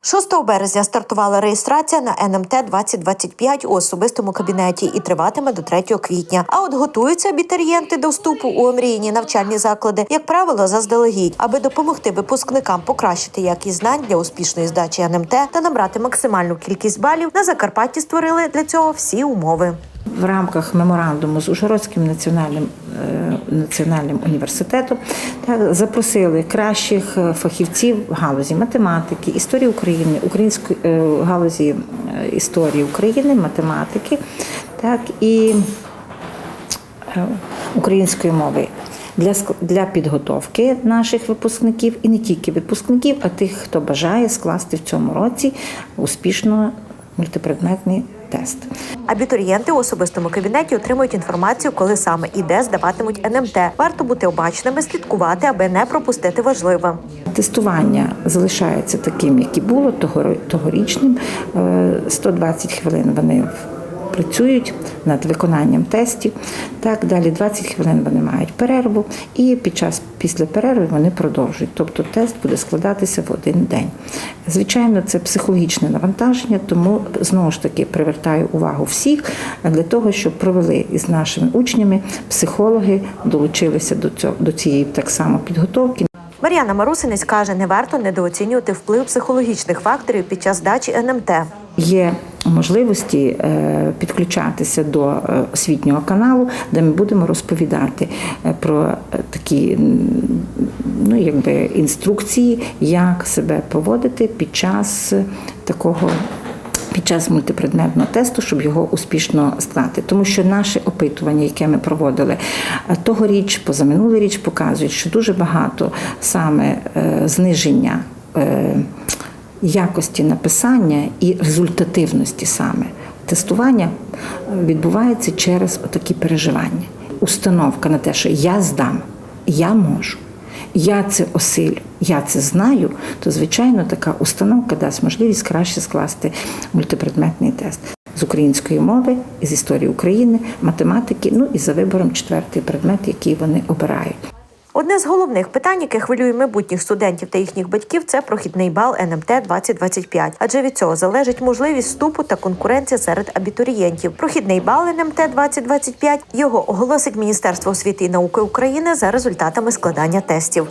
6 березня стартувала реєстрація на НМТ 2025 у особистому кабінеті і триватиме до 3 квітня. А от готуються абітурієнти до вступу у омрійні навчальні заклади, як правило, заздалегідь, аби допомогти випускникам покращити якість знань для успішної здачі НМТ та набрати максимальну кількість балів. На Закарпатті створили для цього всі умови. В рамках меморандуму з Ужгородським національним національним університетом так, запросили кращих е, фахівців в галузі математики, історії України, української е, галузі е, історії України, математики, так і е, української мови. Для для підготовки наших випускників і не тільки випускників, а тих, хто бажає скласти в цьому році успішно мультипредметний тест. Абітурієнти у особистому кабінеті отримують інформацію, коли саме і де здаватимуть НМТ. Варто бути обачними, слідкувати, аби не пропустити важливе. Тестування залишається таким, як і було того- тогорічним. Е, 120 хвилин вони працюють над виконанням тестів. Так, далі 20 хвилин вони мають перерву, і під час після перерви вони продовжують. Тобто тест буде складатися в один день. Звичайно, це психологічне навантаження, тому знову ж таки привертаю увагу всіх для того, щоб провели із нашими учнями психологи, долучилися до цього до цієї так само підготовки. Мар'яна Марусинець каже, не варто недооцінювати вплив психологічних факторів під час здачі НМТ. Є можливості е, підключатися до е, освітнього каналу, де ми будемо розповідати е, про такі ну, якби, інструкції, як себе поводити під час такого. Під час мультипредметного тесту, щоб його успішно склати, тому що наше опитування, яке ми проводили тогоріч, позаминулий річ, показують, що дуже багато саме зниження якості написання і результативності саме тестування е, відбувається через такі переживання. Установка на те, що я здам, я можу, я це осилю, я це знаю, то звичайно така установка дасть можливість краще скласти мультипредметний тест з української мови, з історії України, математики, ну і за вибором четвертий предмет, який вони обирають. Одне з головних питань, яке хвилює майбутніх студентів та їхніх батьків, це прохідний бал НМТ 2025. Адже від цього залежить можливість вступу та конкуренція серед абітурієнтів. Прохідний бал НМТ 2025 його оголосить Міністерство освіти і науки України за результатами складання тестів.